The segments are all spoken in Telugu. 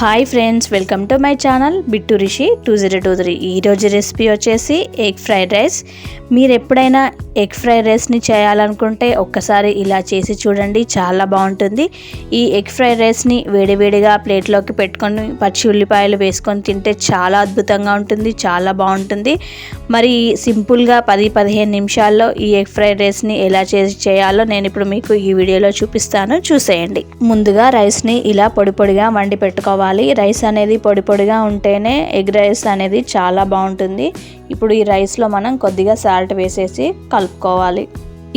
Hi friends welcome to my channel Bittu Rishi two zero two three ఈరోజు రెసిపీ వచ్చేసి ఎగ్ ఫ్రైడ్ రైస్ మీరు ఎప్పుడైనా ఎగ్ ఫ్రైడ్ రైస్ని చేయాలనుకుంటే ఒక్కసారి ఇలా చేసి చూడండి చాలా బాగుంటుంది. ఈ ఎగ్ ఫ్రైడ్ రైస్ని వేడివేడిగా ప్లేట్లోకి పెట్టుకొని పచ్చి ఉల్లిపాయలు వేసుకొని తింటే చాలా అద్భుతంగా ఉంటుంది చాలా బాగుంటుంది. మరి సింపుల్గా పది పదిహేను నిమిషాల్లో ఈ ఎగ్ ఫ్రైడ్ రైస్ని ఎలా చేసి చేయాలో నేను ఇప్పుడు మీకు ఈ వీడియోలో చూపిస్తాను. చూసేయండి. ముందుగా రైస్ని ఇలా పొడి పొడిగా వండి పెట్టుకోవాలి. రైస్ అనేది పొడి పొడిగా ఉంటేనే ఎగ్ రైస్ అనేది చాలా బాగుంటుంది. ఇప్పుడు ఈ రైస్లో మనం కొద్దిగా సాల్ట్ వేసేసి కలుపుకోవాలి.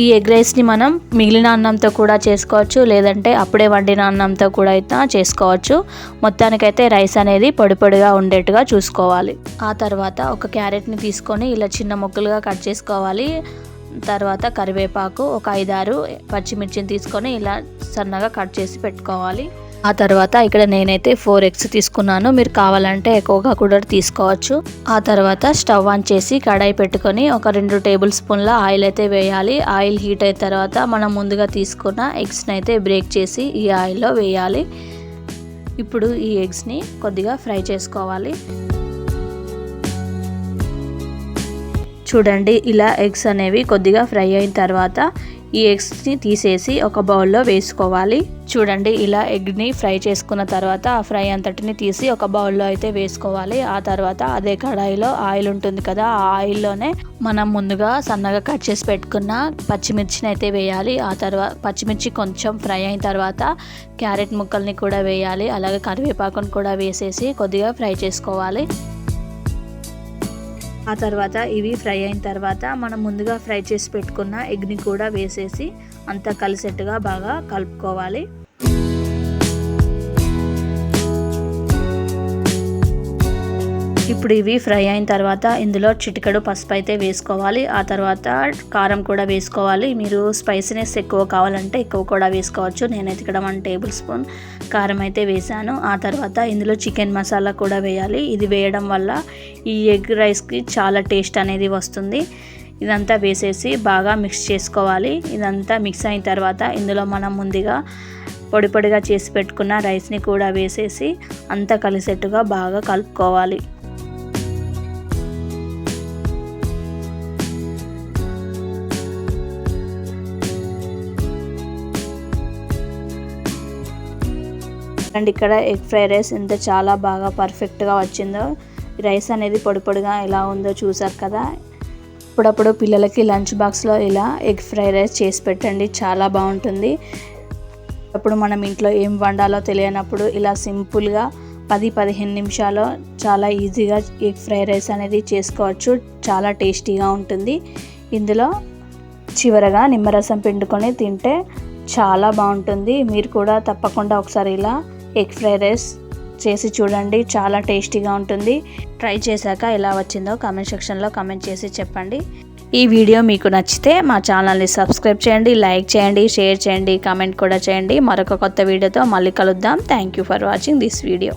ఈ ఎగ్ రైస్ని మనం మిగిలిన అన్నంతో కూడా చేసుకోవచ్చు. లేదంటే అప్పుడే వండిన అన్నంతో కూడా అయితే చేసుకోవచ్చు. మొత్తానికైతే రైస్ అనేది పొడి పొడిగా ఉండేట్టుగా చూసుకోవాలి. ఆ తర్వాత ఒక క్యారెట్ని తీసుకొని ఇలా చిన్న ముక్కలుగా కట్ చేసుకోవాలి. తర్వాత కరివేపాకు ఒక ఐదారు పచ్చిమిర్చిని తీసుకొని ఇలా సన్నగా కట్ చేసి పెట్టుకోవాలి. ఆ తర్వాత ఇక్కడ నేనైతే ఫోర్ ఎగ్స్ తీసుకున్నాను. మీరు కావాలంటే ఎక్కువగా కూడా తీసుకోవచ్చు. ఆ తర్వాత స్టవ్ ఆన్ చేసి కడాయి పెట్టుకొని ఒక రెండు టేబుల్ స్పూన్ల ఆయిల్ అయితే వేయాలి. ఆయిల్ హీట్ అయిన తర్వాత మనం ముందుగా తీసుకున్న ఎగ్స్ని అయితే బ్రేక్ చేసి ఈ ఆయిల్లో వేయాలి. ఇప్పుడు ఈ ఎగ్స్ని కొద్దిగా ఫ్రై చేసుకోవాలి. చూడండి ఇలా ఎగ్స్ అనేవి కొద్దిగా ఫ్రై అయిన తర్వాత ఈ ఎగ్స్ని తీసేసి ఒక బౌల్లో వేసుకోవాలి. చూడండి ఇలా ఎగ్ని ఫ్రై చేసుకున్న తర్వాత ఆ ఫ్రై అంతటిని తీసి ఒక బౌల్లో అయితే వేసుకోవాలి. ఆ తర్వాత అదే కడాయిలో ఆయిల్ ఉంటుంది కదా ఆ ఆయిల్లోనే మనం ముందుగా సన్నగా కట్ చేసి పెట్టుకున్న పచ్చిమిర్చిని అయితే వేయాలి. ఆ తర్వాత పచ్చిమిర్చి కొంచెం ఫ్రై అయిన తర్వాత క్యారెట్ ముక్కల్ని కూడా వేయాలి. అలాగే కరివేపాకుని కూడా వేసేసి కొద్దిగా ఫ్రై చేసుకోవాలి. ఆ తర్వాత ఇవి ఫ్రై అయిన తర్వాత మనం ముందుగా ఫ్రై చేసి పెట్టుకున్న ఎగ్ని కూడా వేసేసి అంతా కలిసేట్టుగా బాగా కలుపుకోవాలి. ఇప్పుడు ఇవి ఫ్రై అయిన తర్వాత ఇందులో చిటికెడు పసుపు అయితే వేసుకోవాలి. ఆ తర్వాత కారం కూడా వేసుకోవాలి. మీరు స్పైసీనెస్ ఎక్కువ కావాలంటే ఎక్కువ కూడా వేసుకోవచ్చు. నేనైతే ఇక్కడ వన్ టేబుల్ స్పూన్ కారం అయితే వేసాను. ఆ తర్వాత ఇందులో చికెన్ మసాలా కూడా వేయాలి. ఇది వేయడం వల్ల ఈ ఎగ్ రైస్కి చాలా టేస్ట్ అనేది వస్తుంది. ఇదంతా వేసేసి బాగా మిక్స్ చేసుకోవాలి. ఇదంతా మిక్స్ అయిన తర్వాత ఇందులో మనం ముందుగా పొడి పొడిగా చేసి పెట్టుకున్న రైస్ని కూడా వేసేసి అంతా కలిసేట్టుగా బాగా కలుపుకోవాలి. అండ్ ఇక్కడ ఎగ్ ఫ్రైడ్ రైస్ ఎంత చాలా బాగా పర్ఫెక్ట్గా వచ్చిందో రైస్ అనేది పొడి పొడిగా ఎలా ఉందో చూసారు కదా. అప్పుడప్పుడు పిల్లలకి లంచ్ బాక్స్లో ఇలా ఎగ్ ఫ్రైడ్ రైస్ చేసి పెట్టండి చాలా బాగుంటుంది. అప్పుడు మనం ఇంట్లో ఏం వండాలో తెలియనప్పుడు ఇలా సింపుల్గా పది పదిహేను నిమిషాలు చాలా ఈజీగా ఎగ్ ఫ్రైడ్ రైస్ అనేది చేసుకోవచ్చు. చాలా టేస్టీగా ఉంటుంది. ఇందులో చివరగా నిమ్మరసం పిండుకొని తింటే చాలా బాగుంటుంది. మీరు కూడా తప్పకుండా ఒకసారి ఇలా ఎగ్ ఫ్రైడ్ రైస్ చేసి చూడండి. చాలా టేస్టీగా ఉంటుంది. ట్రై చేశాక ఎలా వచ్చిందో కామెంట్ సెక్షన్లో కామెంట్ చేసి చెప్పండి. ఈ వీడియో మీకు నచ్చితే మా ఛానల్ని సబ్స్క్రైబ్ చేయండి లైక్ చేయండి షేర్ చేయండి కామెంట్ కూడా చేయండి. మరొక కొత్త వీడియోతో మళ్ళీ కలుద్దాం. Thank you for watching this video